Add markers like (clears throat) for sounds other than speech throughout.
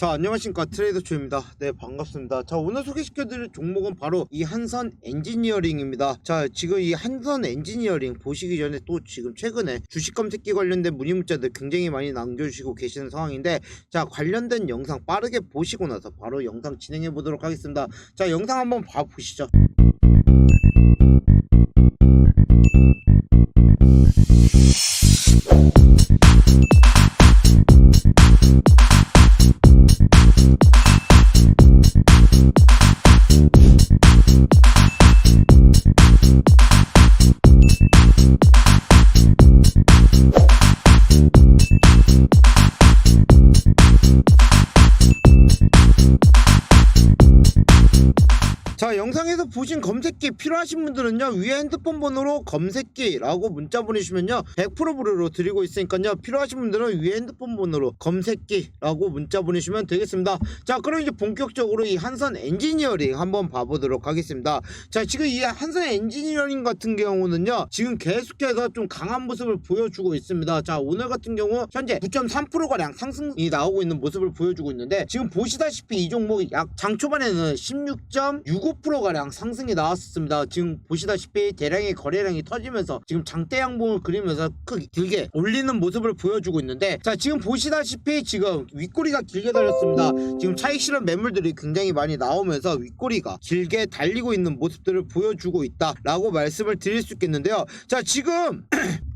자 안녕하십니까. 트레이더 초입니다. 네 반갑습니다. 자 오늘 소개시켜드릴 종목은 바로 이 한선 엔지니어링입니다. 자 지금 이 한선 엔지니어링 보시기 전에 또 지금 최근에 주식 검색기 관련된 문의 문자들 굉장히 많이 남겨주시고 계시는 상황인데 자 관련된 영상 빠르게 보시고 나서 바로 영상 진행해 보도록 하겠습니다. 자 영상 한번 봐보시죠 보신 검색기 필요하신 분들은요 위에 핸드폰 번호로 검색기라고 문자 보내주시면요 100% 무료로 드리고 있으니까요 필요하신 분들은 위에 핸드폰 번호로 검색기라고 문자 보내주시면 되겠습니다. 자 그럼 이제 본격적으로 이 한선 엔지니어링 한번 봐보도록 하겠습니다. 자 지금 이 한선 엔지니어링 같은 경우는요 지금 계속해서 좀 강한 모습을 보여주고 있습니다. 자 오늘 같은 경우 현재 9.3%가량 상승이 나오고 있는 모습을 보여주고 있는데 지금 보시다시피 이 종목이 약 장 초반에는 16.65%가량 상 승이 나왔습니다. 지금 보시다시피 대량의 거래량이 터지면서 지금 장대 양봉을 그리면서 크게 길게 올리는 모습을 보여주고 있는데 자 지금 보시다시피 지금 윗꼬리가 길게 달렸습니다. 지금 차익 실현 매물들이 굉장히 많이 나오면서 윗꼬리가 길게 달리고 있는 모습들을 보여주고 있다라고 말씀을 드릴 수 있겠는데요. 자 지금 (clears throat)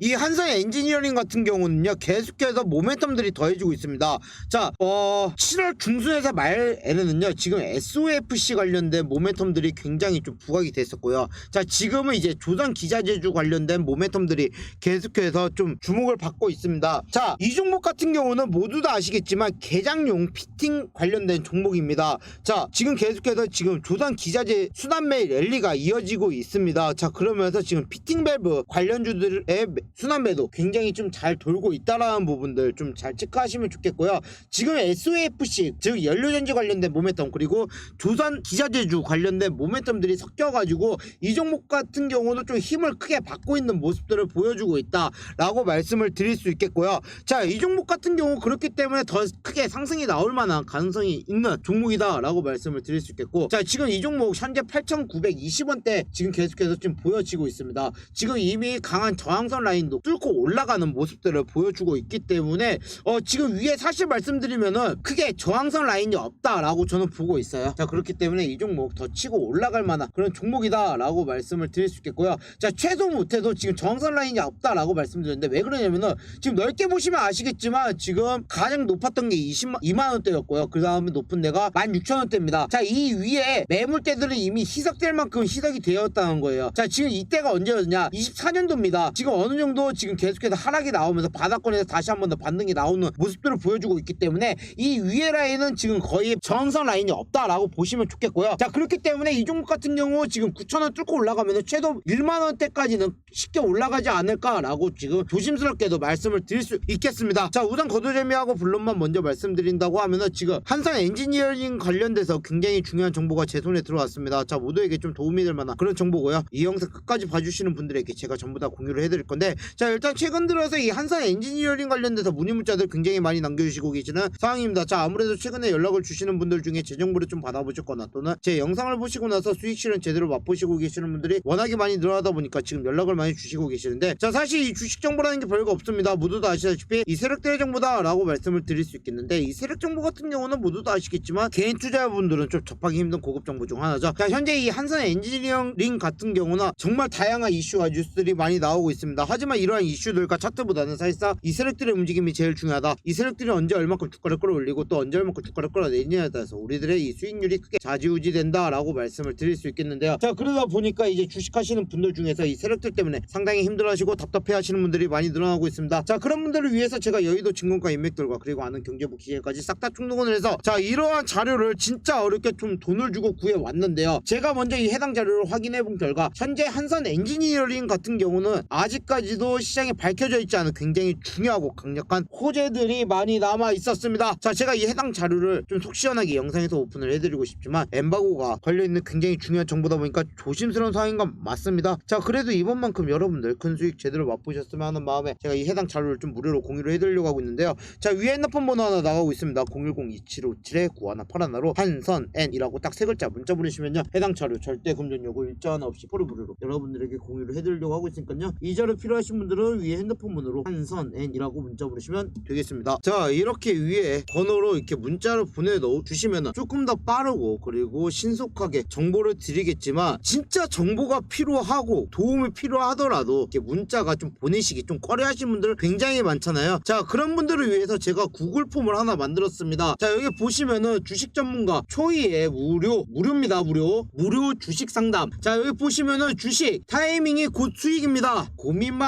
이 한선 엔지니어링 같은 경우는요 계속해서 모멘텀들이 더해지고 있습니다. 자 어, 7월 중순에서 말에는요 지금 SOFC 관련된 모멘텀들이 굉장히 좀 부각이 됐었고요. 자 지금은 이제 조선 기자재주 관련된 모멘텀들이 계속해서 좀 주목을 받고 있습니다. 자이 종목 같은 경우는 모두 다 아시겠지만 개장용 피팅 관련된 종목입니다. 자 지금 계속해서 지금 조선 기자재 순환매 랠리가 이어지고 있습니다. 자 그러면서 지금 피팅 밸브 관련주들의 순환매도 굉장히 좀 잘 돌고 있다라는 부분들 좀 잘 체크하시면 좋겠고요. 지금 SOFC 즉 연료전지 관련된 모멘텀 그리고 조선 기자재주 관련된 모멘텀들이 섞여가지고 이 종목 같은 경우는 좀 힘을 크게 받고 있는 모습들을 보여주고 있다라고 말씀을 드릴 수 있겠고요. 자 이 종목 같은 경우 그렇기 때문에 더 크게 상승이 나올 만한 가능성이 있는 종목이다라고 말씀을 드릴 수 있겠고 자 지금 이 종목 현재 8,920원대 지금 계속해서 좀 보여지고 있습니다. 지금 이미 강한 저항선 라인 도 뚫고 올라가는 모습들을 보여주고 있기 때문에 어 지금 위에 사실 말씀드리면은 크게 저항선 라인이 없다라고 저는 보고 있어요. 자 그렇기 때문에 이 종목 더 치고 올라갈 만한 그런 종목이다라고 말씀을 드릴 수 있겠고요. 자 최소 못해도 지금 저항선 라인이 없다라고 말씀드렸는데 왜 그러냐면은 지금 넓게 보시면 아시겠지만 지금 가장 높았던 게 20만 2만 원대였고요. 그 다음에 높은 데가 16,000원대입니다. 자 이 위에 매물대들은 이미 희석될 만큼 희석이 되었다는 거예요. 자 지금 이때가 언제였냐? 24년도입니다. 지금 어느 정도 지금 계속해서 하락이 나오면서 바닥권에서 다시 한 번 더 반등이 나오는 모습들을 보여주고 있기 때문에 이 위에 라인은 지금 거의 정선 라인이 없다라고 보시면 좋겠고요. 자 그렇기 때문에 이 종목 같은 경우 지금 9,000원 뚫고 올라가면 최소 1만 원대까지는 쉽게 올라가지 않을까라고 지금 조심스럽게도 말씀을 드릴 수 있겠습니다. 자 우선 거두재미하고 블론만 먼저 말씀드린다고 하면은 지금 한산 엔지니어링 관련돼서 굉장히 중요한 정보가 제 손에 들어왔습니다. 자 모두에게 좀 도움이 될 만한 그런 정보고요. 이 영상 끝까지 봐주시는 분들에게 제가 전부 다 공유를 해드릴 건데 자 일단 최근 들어서 이 한산 엔지니어링 관련돼서 문의 문자들 굉장히 많이 남겨주시고 계시는 상황입니다. 자 아무래도 최근에 연락을 주시는 분들 중에 제 정보를 좀 받아보셨거나 또는 제 영상을 보시고 나서 수익 실현 제대로 맛보시고 계시는 분들이 워낙에 많이 늘어나다 보니까 지금 연락을 많이 주시고 계시는데 자 사실 이 주식 정보라는 게 별거 없습니다. 모두 다 아시다시피 이 세력들의 정보다라고 말씀을 드릴 수 있겠는데 이 세력 정보 같은 경우는 모두 다 아시겠지만 개인 투자자분들은 좀 접하기 힘든 고급 정보 중 하나죠. 자 현재 이 한산 엔지니어링 같은 경우는 정말 다양한 이슈와 뉴스들이 많이 나오고 있습니다. 하지만 이러한 이슈들과 차트보다는 사실상 이 세력들의 움직임이 제일 중요하다. 이 세력들이 언제 얼마큼 주가를 끌어올리고 또 언제 얼마큼 주가를 끌어내느냐에 따라서 우리들의 이 수익률이 크게 좌지우지된다라고 말씀을 드릴 수 있겠는데요. 자 그러다 보니까 이제 주식하시는 분들 중에서 이 세력들 때문에 상당히 힘들어하시고 답답해하시는 분들이 많이 늘어나고 있습니다. 자 그런 분들을 위해서 제가 여의도 증권가 인맥들과 그리고 아는 경제부 기계까지 싹다 충동을 해서 자 이러한 자료를 진짜 어렵게 좀 돈을 주고 구해 왔는데요. 제가 먼저 이 해당 자료를 확인해 본 결과 현재 한산 엔지니어링 같은 경우는 아직까지도 아직까지도 시장에 밝혀져 있지 않은 굉장히 중요하고 강력한 호재들이 많이 남아 있었습니다. 자, 제가 이 해당 자료를 좀 속 시원하게 영상에서 오픈을 해드리고 싶지만 엠바고가 걸려있는 굉장히 중요한 정보다 보니까 조심스러운 상황인 건 맞습니다. 자, 그래도 이번만큼 여러분들 큰 수익 제대로 맛보셨으면 하는 마음에 제가 이 해당 자료를 좀 무료로 공유를 해드리려고 하고 있는데요. 자, 위에 핸드폰 번호 하나 나가고 있습니다. 010-2757-9181로 한선 N이라고 딱 세 글자 문자 보내시면요. 해당 자료 절대 금전 요구 일자 하나 없이 무료로 여러분들에게 공유를 해드리려고 하고 있으니까요. 이 자료 필요 하신 분들은 위에 핸드폰 번호로 한선 N이라고 문자 보내시면 되겠습니다. 자, 이렇게 위에 번호로 이렇게 문자를 보내도 주시면 조금 더 빠르고 그리고 신속하게 정보를 드리겠지만 진짜 정보가 필요하고 도움이 필요하더라도 이렇게 문자가 좀 보내시기 좀 꺼려하시는 분들 굉장히 많잖아요. 자, 그런 분들을 위해서 제가 구글 폼을 하나 만들었습니다. 자, 여기 보시면은 주식 전문가 초이의 무료 무료입니다. 무료 무료 주식 상담. 자, 여기 보시면은 주식 타이밍이 곧 수익입니다. 고민만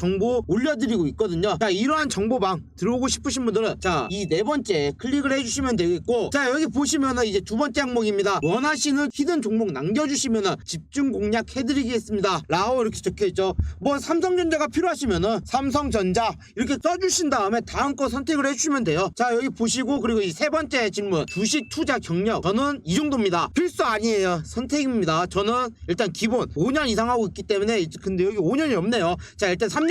정보 올려드리고 있거든요. 자, 이러한 정보방 들어오고 싶으신 분들은 자, 이 네 번째 클릭을 해주시면 되겠고 자, 여기 보시면은 이제 두 번째 항목입니다. 원하시는 히든 종목 남겨주시면은 집중 공략 해드리겠습니다. 라고 이렇게 적혀있죠. 뭐 삼성전자가 필요하시면은 삼성전자 이렇게 써주신 다음에 다음 거 선택을 해주시면 돼요. 자, 여기 보시고 그리고 이 세 번째 질문 주식 투자 경력 저는 이 정도입니다. 필수 아니에요. 선택입니다. 저는 일단 기본 5년 이상 하고 있기 때문에 근데 여기 5년이 없네요. 자, 일단 3년